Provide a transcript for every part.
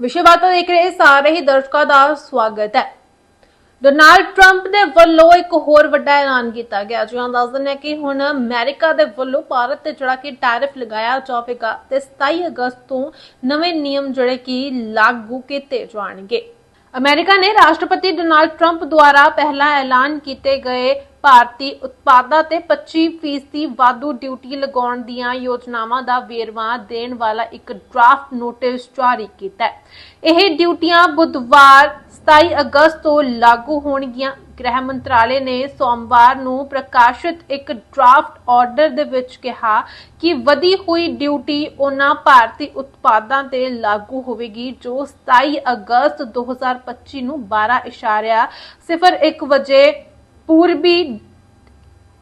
ਵਿਸ਼ੇਵਾਰਤਾ ਦੇਖ ਰਹੇ ਸਾਰੇ ਹੀ ਦਰਸ਼ਕਾਂ ਦਾ ਸਵਾਗਤ ਹੈ। ਡੋਨਾਲਡ ਟਰੰਪ ਦੇ ਵੱਲੋਂ ਇੱਕ ਹੋਰ ਵੱਡਾ ਐਲਾਨ ਕੀਤਾ ਗਿਆ ਜਿਹਾਂ ਦੱਸ ਦਿੰਦੇ ਕਿ ਹੁਣ ਅਮਰੀਕਾ ਦੇ ਵੱਲੋਂ ਭਾਰਤ ਤੇ ਜਿਹੜਾ ਕਿ ਟੈਰਿਫ ਲਗਾਇਆ ਜਾਵੇਗਾ ਤੇ 27 ਅਗਸਤ ਤੋਂ ਨਵੇਂ ਨਿਯਮ ਜਿਹੜੇ ਕਿ ਲਾਗੂ ਕੀਤੇ ਜਾਣਗੇ। ਅਮਰੀਕਾ ਨੇ ਰਾਸ਼ਟਰਪਤੀ ਡੋਨਾਲਡ ਟਰੰਪ ਦੁਆਰਾ ਪਹਿਲਾ ਐਲਾਨ ਕੀਤੇ ਗਏ ਭਾਰਤੀ ਉਤਪਾਦਾਂ ਤੇ 25% ਵਾਧੂ ਡਿਊਟੀ ਲਗਾਉਣ ਦੀਆਂ ਯੋਜਨਾਵਾਂ ਦਾ ਵੇਰਵਾ ਦੇਣ ਵਾਲਾ ਇੱਕ ਡਰਾਫਟ ਨੋਟਿਸ ਜਾਰੀ ਕੀਤਾ ਹੈ। ਇਹ ਡਿਊਟੀਆਂ ਬੁੱਧਵਾਰ 27 ਅਗਸਤ ਤੋਂ ਲਾਗੂ ਹੋਣਗੀਆਂ। ਗ੍ਰਹਿ ਮੰਤਰਾਲੇ ਨੇ ਸੋਮਵਾਰ ਨੂੰ ਪ੍ਰਕਾਸ਼ਿਤ ਇੱਕ ਡਰਾਫਟ ਆਰਡਰ ਦੇ ਵਿੱਚ ਕਿਹਾ ਕਿ ਵਧੀ ਹੋਈ ਡਿਊਟੀ ਉਹਨਾਂ ਭਾਰਤੀ ਉਤਪਾਦਾਂ ਤੇ ਲਾਗੂ ਹੋਵੇਗੀ, ਜੋ 27 ਅਗਸਤ 2025 ਨੂੰ 12.01 ਵਜੇ ਪੂਰਬੀ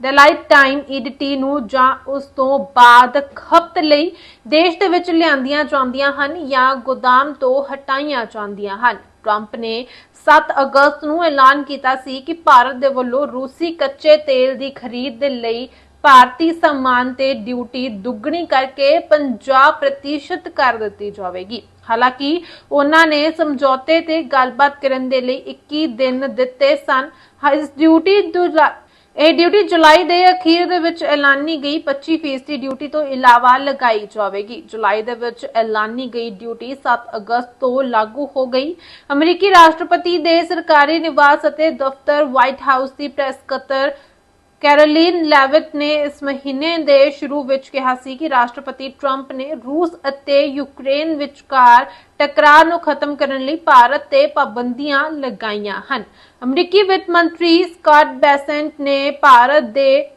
ਡੇਲਾਈਟ ਟਾਈਮ ਈਡੀਟੀ ਨੂੰ ਜਾਂ ਉਸ ਤੋਂ ਬਾਅਦ ਖਪਤ ਲਈ ਦੇਸ਼ ਦੇ ਵਿੱਚ ਲਿਆਂਦੀਆਂ ਜਾਂਦੀਆਂ ਹਨ ਜਾਂ ਗੋਦਾਮ ਤੋਂ ਹਟਾਈਆਂ ਜਾਂਦੀਆਂ ਹਨ। ਟਰੰਪ ਨੇ 7 ਅਗਸਤ ਨੂੰ ਐਲਾਨ ਕੀਤਾ ਸੀ ਕਿ ਭਾਰਤ ਦੇ ਵੱਲੋਂ ਰੂਸੀ ਕੱਚੇ ਤੇਲ ਦੀ ਖਰੀਦ ਦੇ ਲਈ ਭਾਰਤੀ ਸਾਮਾਨ ਤੇ ਡਿਊਟੀ ਦੁੱਗਣੀ ਕਰਕੇ 50% ਕਰ ਦਿੱਤੀ ਜਾਵੇਗੀ। ਹਾਲਾਂਕਿ ਉਹਨਾਂ ਨੇ ਸਮਝੌਤੇ ਤੇ ਗੱਲਬਾਤ ਕਰਨ ਦੇ ਲਈ 21 ਦਿਨ ਦਿੱਤੇ ਸਨ। ਇਸ ਡਿਊਟੀ ਇਹ ਡਿਊਟੀ ਜੁਲਾਈ ਦੇ ਅਖੀਰ ਦੇ ਵਿੱਚ ਐਲਾਨੀ ਗਈ। 25% ਡਿਊਟੀ ਤੋਂ ਇਲਾਵਾ ਲਗਾਈ ਜਾਵੇਗੀ। ਜੁਲਾਈ ਦੇ ਵਿੱਚ ਐਲਾਨੀ ਗਈ ਡਿਊਟੀ 7 ਅਗਸਤ ਤੋਂ ਲਾਗੂ ਹੋ ਗਈ। ਅਮਰੀਕੀ ਰਾਸ਼ਟਰਪਤੀ ਦੇ ਸਰਕਾਰੀ ਨਿਵਾਸ ਅਤੇ ਦਫ਼ਤਰ ਵਾਈਟ ਹਾਊਸ ਦੀ ਪ੍ਰੈਸ ਕਤਰ ਕੈਰੋਲਿਨ ਲੈਵਿਟ ਨੇ ਇਸ ਮਹੀਨੇ ਦੇ ਸ਼ੁਰੂ ਵਿੱਚ ਕਿਹਾ ਸੀ ਕਿ ਰਾਸ਼ਟਰਪਤੀ ਟਰੰਪ ਨੇ ਰੂਸ ਅਤੇ ਯੂਕਰੇਨ ਵਿਚਕਾਰ ਟਕਰਾਅ ਨੂੰ ਖਤਮ ਕਰਨ ਲਈ ਭਾਰਤ ਤੇ ਪਾਬੰਦੀਆਂ ਲਗਾਈਆਂ ਹਨ। ਅਮਰੀਕੀ ਵਿੱਤ ਮੰਤਰੀ ਸਕਾਟ ਬੈਸੈਂਟ ਨੇ ਭਾਰਤ ਦੇ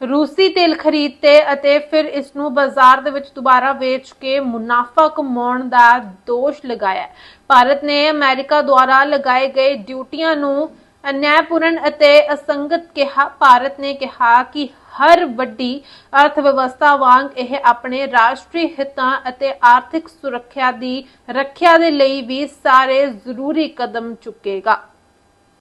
ਰੂਸੀ ਤੇਲ ਖਰੀਦ ਤੇ ਅਤੇ ਫਿਰ ਇਸ ਨੂੰ ਬਾਜ਼ਾਰ ਦੇ ਵਿੱਚ ਦੁਬਾਰਾ ਵੇਚ ਕੇ ਮੁਨਾਫਾ ਕਮਾਉਣ ਦਾ ਦੋਸ਼ ਲਗਾਇਆ ਭਾਰਤ ਨੇ ਅਮਰੀਕਾ ਦੁਆਰਾ ਲਗਾਏ ਗਏ ਡਿਊਟੀਆਂ ਨੂੰ ਅਨਿਆਇਪੂਰਨ ਅਤੇ ਅਸੰਗਤ ਕਿਹਾ, ਭਾਰਤ ਨੇ ਕਿਹਾ ਕਿ ਹਰ ਵੱਡੀ ਅਰਥ ਵਿਵਸਥਾ ਵਾਂਗ ਇਹ ਆਪਣੇ ਰਾਸ਼ਟਰੀ ਹਿੱਤਾਂ ਅਤੇ ਆਰਥਿਕ ਸੁਰੱਖਿਆ ਦੀ ਰੱਖਿਆ ਦੇ ਲਈ ਵੀ ਸਾਰੇ ਜ਼ਰੂਰੀ ਕਦਮ ਚੁੱਕੇਗਾ।